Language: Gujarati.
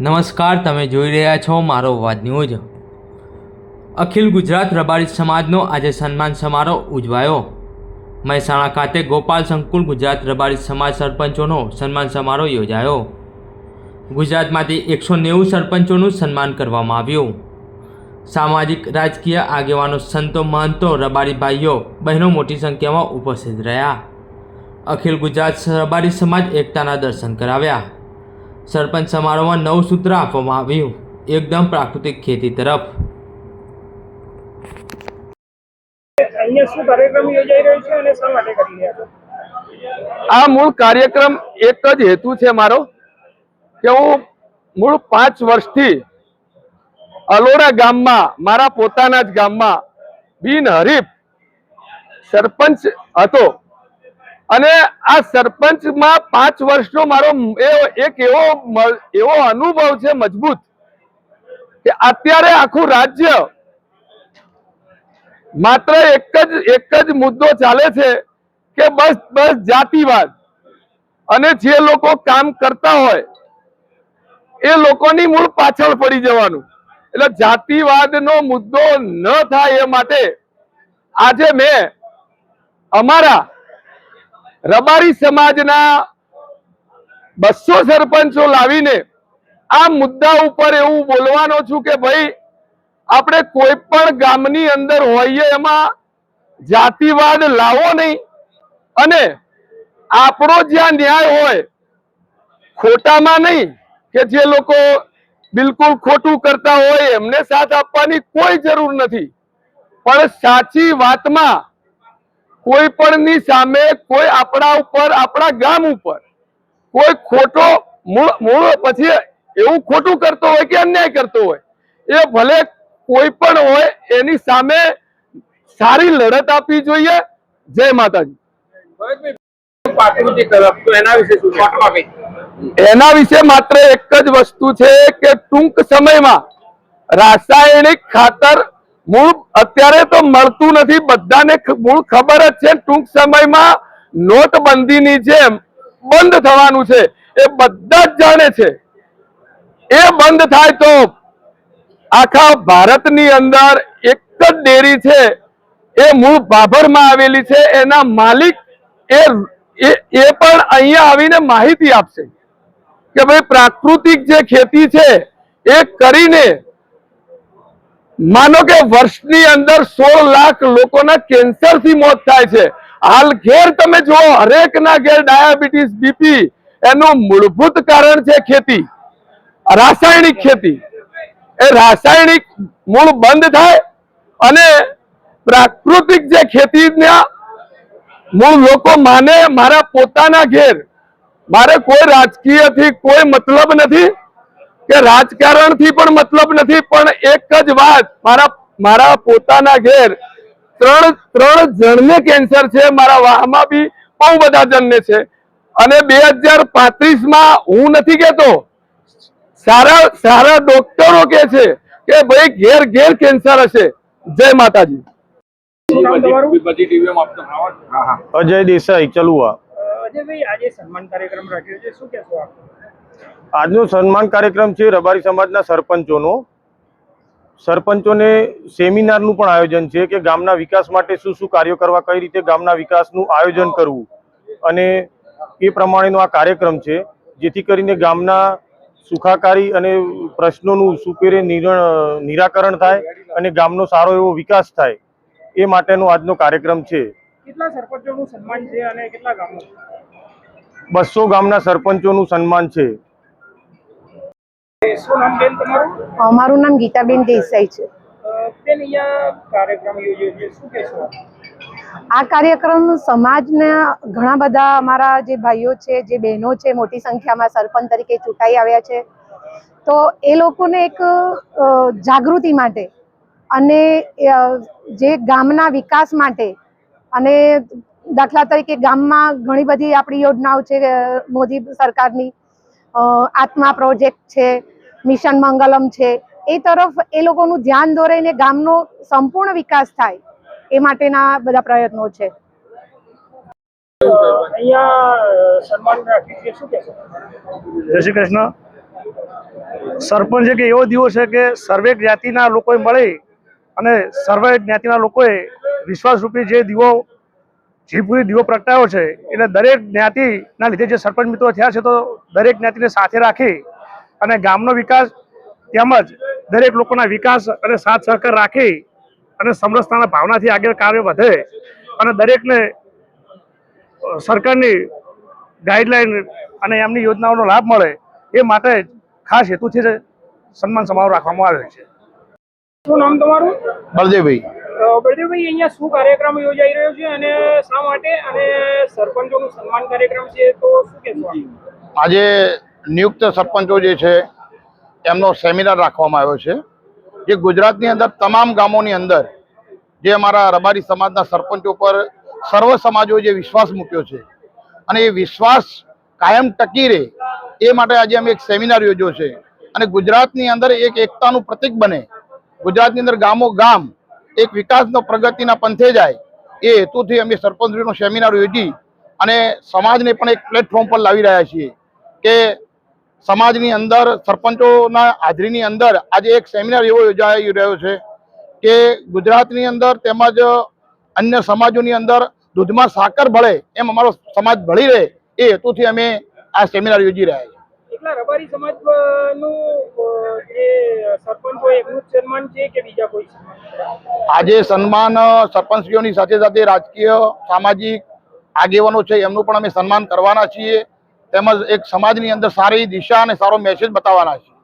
નમસ્કાર, તમે જોઈ રહ્યા છો મારો અવાજ ન્યૂઝ. અખિલ ગુજરાત રબારી સમાજનો આજે સન્માન સમારોહ ઉજવાયો. મહેસાણા ખાતે ગોપાલ સંકુલ ગુજરાત રબારી સમાજ સરપંચોનો સન્માન સમારોહ યોજાયો. ગુજરાતમાંથી એકસો નેવું સરપંચોનું સન્માન કરવામાં આવ્યું. સામાજિક, રાજકીય આગેવાનો, સંતો, મહંતો, રબારી ભાઈઓ, બહેનો મોટી સંખ્યામાં ઉપસ્થિત રહ્યા. અખિલ ગુજરાત રબારી સમાજ એકતાના દર્શન કરાવ્યા. સરપંચ સમારોહમાં નવ સૂત્ર આપવામાં આવ્યું. એકદમ પ્રાકૃતિક ખેતી તરફ. આ મૂળ કાર્યક્રમ એક જ હેતુ છે મારો કે હું મૂળ પાંચ વર્ષથી અલોડા ગામમાં મારા પોતાના જ ગામમાં બિનહરીફ સરપંચ હતો. અને આ સરપંચમાં પાંચ વર્ષનો મારો એક એવો એવો અનુભવ છે મજબૂત કે અત્યારે આખું રાજ્ય માત્ર એક જ એક જ મુદ્દો ચાલે છે કે બસ બસ જાતિવાદ. અને જે લોકો કામ કરતા હોય, એ લોકોની મૂળ પાછળ પડી જવાનું. એટલે જાતિવાદનો મુદ્દો ન થાય એ માટે આજે મેં અમારા રબારી સમાજના બસો સરપંચો લાવીને આ મુદ્દા ઉપર એવું બોલવાનો છું કે ભાઈ, આપણે કોઈ પણ ગામની અંદર હોઈએ એમાં જાતિવાદ લાવો નહીં. અને આપણો જ્યાં ન્યાય હોય, ખોટામાં નહીં કે જે લોકો બિલકુલ ખોટું કરતા હોય, એમને સાથ આપવાની કોઈ જરૂર નથી. પણ સાચી વાતમાં કોઈ પણની સામે કોઈ આપણા ઉપર આપણા ગામ ઉપર કોઈ ખોટો મૂળ મૂળ પછી એવું ખોટું કરતો હોય કે અન્યાય કરતો હોય એ ભલે કોઈ પણ હોય એની સામે સારી લડત આપવી જોઈએ. જય માતાજી. એના વિશે માત્ર એક જ વસ્તુ છે કે ટૂંક સમયમાં રાસાયણિક ખાતર મૂળ અત્યારે તો મળતું નથી. બધાને મૂળ ખબર જ છે. ટૂંક સમયમાં નોટબંધીની જેમ બંધ થવાનું છે, એ બધા જ જાણે છે. એ બંધ થાય તો આખા ભારતની અંદર એક જ ડેરી છે. એ મૂળ ભાભરમાં આવેલી છે. એના માલિક એ એ એ પણ અહીંયા આવીને માહિતી આપશે કે ભાઈ પ્રાકૃતિક જે ખેતી છે, એ કરીને માનો કે વર્ષની અંદર સોળ લાખ લોકોના કેન્સરથી મોત થાય છે. હાલ ઘેર તમે જુઓ, હરેકના ઘેર ડાયાબિટીસ, બીપી એનું મૂળભૂત કારણ છે ખેતી. રાસાયણિક ખેતી. એ રાસાયણિક મૂળ બંધ થાય અને પ્રાકૃતિક જે ખેતીના મૂળ લોકો માને, મારા પોતાના ઘેર. મારે કોઈ રાજકીયથી કોઈ મતલબ નથી. કે રાજકારણથી પણ મતલબ નથી પણ એક જ વાત મારા મારા પોતાના ઘેર ત્રણ ત્રણ જણને કેન્સર છે મારા વાહમાં બી બહુ બધા જણને છે અને બે હજાર પાંત્રીસમાં હું નથી કહેતો સારા સારા ડોક્ટરો કે છે કે ભાઈ ઘેર ઘેર કેન્સર હશે જય માતાજી અજય દેસાઈ ચલુઆ અજયભાઈ આજે સન્માન કાર્યક્રમ રાખ્યો છે શું કહેશો આપ આજનો સન્માન કાર્યક્રમ છે રબારી સમાજના સરપંચોનો. સરપંચોને સેમિનારનું પણ આયોજન છે કે ગામના વિકાસ માટે શું શું કાર્યો કરવા કઈ રીતે ગામના વિકાસનું આયોજન કરવું. અને એ પ્રમાણેનો આ કાર્યક્રમ છે જેથી કરીને ગામના સુખાકારી અને પ્રશ્નોનું સુપેરે નિરાકરણ થાય અને ગામનો સારો એવો વિકાસ થાય એ માટેનો આજનો કાર્યક્રમ છે. કેટલા સરપંચોનું સન્માન છે અને કેટલા ગામો બસો ગામના સરપંચોનું સન્માન છે. મારું નામ ગીતાબેન દેસાઈ છે? આ કાર્યક્રમ સમાજના ઘણા બધા અમારા જે ભાઈઓ છે જે બહેનો છે મોટી સંખ્યામાં સરપંચ તરીકે ચૂંટાઈ આવ્યા છે. તો એ લોકોને એક જાગૃતિ માટે અને જે ગામના વિકાસ માટે અને દાખલા તરીકે ગામમાં ઘણી બધી આપણી યોજનાઓ છે મોદી સરકારની. આત્મા પ્રોજેક્ટ છે મિશન મંગલમ છે એ તરફ એ લોકોનું ધ્યાન દોરાઈને ગામનો સંપૂર્ણ વિકાસ થાય એ માટેના બધા પ્રયત્નો છે. અહીંયા અ, સન્માન રાખ્યું છે શું કહેશો? જય શ્રી કૃષ્ણ. સરપંચ કે એવો દિવસ છે કે સર્વે જ્ઞાતિના લોકોએ મળી અને સર્વે જ્ઞાતિના લોકોએ વિશ્વાસરૂપી જે દીવો જીભુરી દીવો પ્રગટાયો છે એટલે દરેક જ્ઞાતિના લીધે જે સરપંચ મિત્રો થયા છે તો દરેક જ્ઞાતિને સાથે રાખી અને ગામનો વિકાસ તેમજ દરેક લોકોના વિકાસ અને સાથ સહકાર રાખી અને સમરસતાના ભાવનાથી આગળ કાર્ય વધે અને દરેકને સરકારની ગાઈડલાઈન અને એમની યોજનાઓનો લાભ મળે એ માટે ખાસ હેતુથી જ સન્માન સમારોહ રાખવામાં આવે છે. શું નામ તમારું? બળદેવભાઈ. બળદેવભાઈ અહીંયા શું કાર્યક્રમ યોજાઈ રહ્યો છે અને શા માટે? અને સરપંચોનું સન્માન કાર્યક્રમ છે તો શું કહેશો આજે નિયુક્ત સરપંચો જે છે, એમનો સેમિનાર રાખવામાં આવ્યો છે, જે ગુજરાતની અંદર તમામ ગામોની અંદર જે અમારા રબારી સમાજના સરપંચો પર સર્વ સમાજો જે વિશ્વાસ મૂક્યો છે, અને એ વિશ્વાસ કાયમ ટકી રહે, એ માટે આજે અમે એક સેમિનાર યોજ્યો છે. અને ગુજરાતની અંદર એક એકતાનું પ્રતીક બને, ગુજરાતની અંદર ગામો ગામ એક વિકાસનો પ્રગતિના પંથે જાય, એ હેતુથી અમે સરપંચનો સેમિનાર યોજી અને સમાજને પણ એક પ્લેટફોર્મ પર લાવી રહ્યા છીએ કે સમાજની અંદર, સરપંચોના હાજરીની અંદર આજે એક સેમિનાર એવો યોજાઈ રહ્યો છે કે ગુજરાતની અંદર તેમજ અન્ય સમાજોની અંદર દૂધમાં સાકર ભળે એમ અમારો સમાજ ભળી રહે એ હેતુથી અમે આ સેમિનાર યોજી રહ્યા છીએ. એકલા રબારી સમાજનું બીજા કોઈ આજે સન્માન સરપંચીઓની સાથે સાથે રાજકીય, સામાજિક આગેવાનો છે, એમનું પણ અમે સન્માન કરવાના છીએ. તેમજ એક સમાજની અંદર સારી દિશા અને સારો મેસેજ બતાવવાના છીએ.